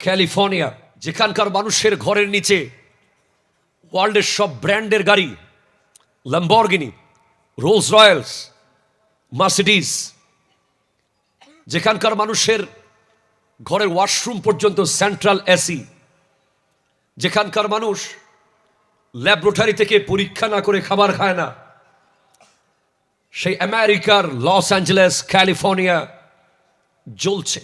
California, যেখানকার মানুষের ঘরের নিচে ওয়ার্ল্ডের সব ব্র্যান্ডের গাড়ি ল্যাম্বরগিনি রোলস রয়্যালস মার্সিডিস যেখানকার মানুষের ঘরের ওয়াশরুম পর্যন্ত সেন্ট্রাল এসি যেখানকার মানুষ ল্যাবরেটরি থেকে পরীক্ষা না করে খাবার খায় না। সেই আমেরিকার লস অ্যাঞ্জেলেস ক্যালিফোর্নিয়া জ্বলছে।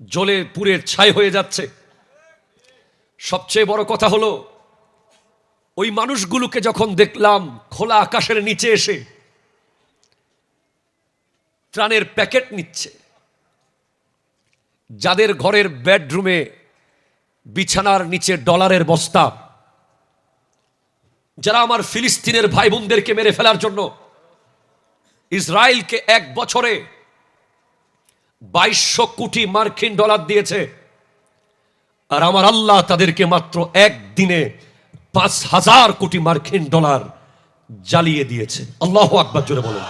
জ্বলে পুরে ছাই হয়ে যাচ্ছে। সবচেয়ে বড় কথা হলো, ওই মানুষগুলোকে যখন দেখলাম খোলা আকাশের নিচে এসে, ত্রাণের প্যাকেট নিচ্ছে। যাদের ঘরের বেডরুমে বিছানার নিচে ডলারের বস্তা, যারা আমার ফিলিস্তিনের ভাই বোনদেরকে মেরে ফেলার জন্য ইসরায়েলকে এক বছরে বাইশশো কোটি মার্কিন ডলার দিয়েছে। আর আমার আল্লাহ তাদেরকে মাত্র একদিনে পাঁচ হাজার কোটি মার্কিন ডলার জ্বালিয়ে দিয়েছে। আল্লাহ আকবার জোরে বলেন।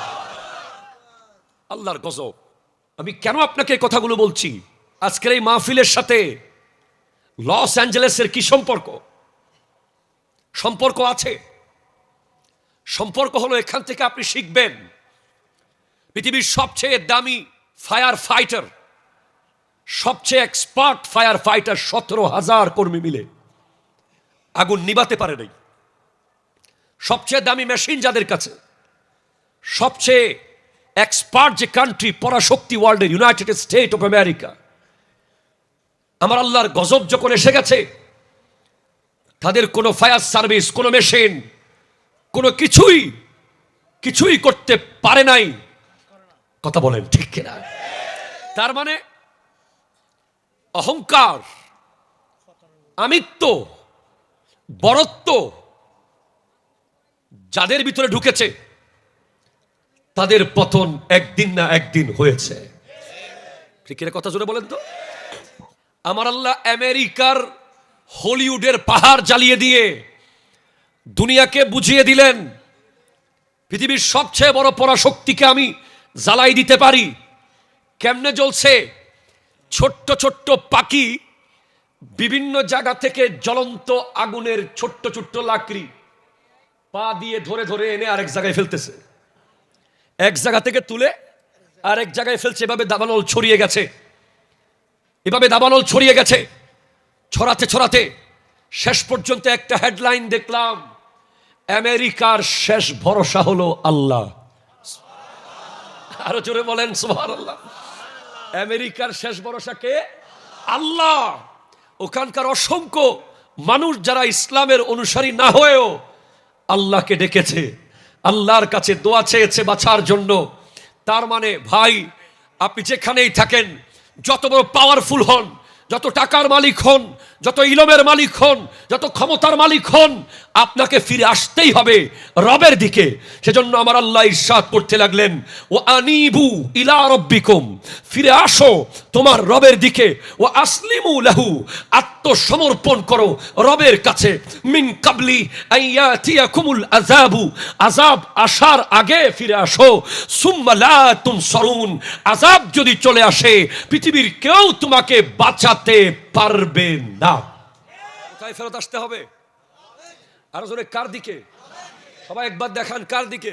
আল্লাহর গজব। আমি কেন আপনাকে কথাগুলো বলছি? আজকের এই মাহফিলের সাথে লস অ্যাঞ্জেলেসের কি সম্পর্ক? সম্পর্ক আছে। সম্পর্ক হলো এখান থেকে আপনি শিখবেন। পৃথিবীর সবচেয়ে দামি ফায়ার ফাইটার সবচেয়ে এক্সপার্ট ফায়ার ফাইটার সতেরো হাজার কর্মী মিলে আগুন নিবাতে পারে নাই। সবচেয়ে দামি মেশিন যাদের কাছে, সবচেয়ে এক্সপার্ট যে কান্ট্রি পরাশক্তি ওয়ার্ল্ডের ইউনাইটেড স্টেট অফ আমেরিকা আমার আল্লাহর গজব যখন এসে গেছে, তাদের কোনো ফায়ার সার্ভিস কোনো মেশিন কোনো কিছুই কিছুই করতে পারে নাই। কথা বলেন ঠিক কিনা? তার মানে অহংকার, আমিত্ব, বরত্ব যাদের ভিতরে ঢুকেছে, তাদের পতন একদিন না একদিন হয়েছে। কিনা কথা জোরে বলেন তো? আমার আল্লাহ আমেরিকার হলিউডের পাহাড় জ্বালিয়ে দিয়ে দুনিয়াকে বুঝিয়ে দিলেন, পৃথিবীর সবচেয়ে বড় পরাশক্তিকে আমি জ্বালাই দিতে পারি। কেমনে জ্বলছে? ছোট্ট ছোট্ট পাখি বিভিন্ন জায়গা থেকে জ্বলন্ত আগুনের ছোট্ট ছোট্ট লাকড়ি পা দিয়ে ধরে ধরে এনে আরেক জায়গায় ফেলতেছে। এক জায়গা থেকে তুলে আরেক জায়গায় ফেলছে। এভাবে দাবানল ছড়িয়ে গেছে। এভাবে দাবানল ছড়িয়ে গেছে। ছড়াতে ছড়াতে শেষ পর্যন্ত একটা হেডলাইন দেখলাম। আমেরিকার শেষ ভরসা হলো আল্লাহ। আরও জোরে বলেন সোহার আল্লাহ আমেরিকার শেষ ভরসা কে? আল্লাহ। ওখানকার অসংখ্য মানুষ যারা ইসলামের অনুসারী না হয়েও আল্লাহকে ডেকেছে, আল্লাহর কাছে দোয়া চেয়েছে বাঁচার জন্য। তার মানে ভাই, আপনি যেখানেই থাকেন, যত বড় পাওয়ারফুল হন যত টাকার মালিক হন, যত ইলমের মালিক হন, যত ক্ষমতার মালিক হন, আপনাকে ফিরে আসতেই হবে রবের দিকে। সেজন্য আমার আল্লাহ ইরশাদ করতে লাগলেন, ও আনিবু ইলা রব্বিকুম ফিরে আসো তোমার রবের দিকে ও আসলিমু লাহু আত্মসমর্পণ করো রবের কাছে। মিন কাবলি আইয়াতিয়াকুমুল আযাবু। আযাব আসার আগে ফিরে আসো। সুম্মা লা তুনসরুন। আযাব যদি চলে আসে, পৃথিবীর কেউ তোমাকে বাঁচাতে পারবে না। কোথায় ফেরত আসতে হবে? আরও জোরে, কার দিকে? সবাই একবার দেখান কার দিকে?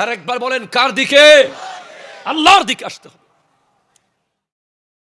আর একবার বলেন, কার দিকে? আল্লাহর দিকে আসতে হবে।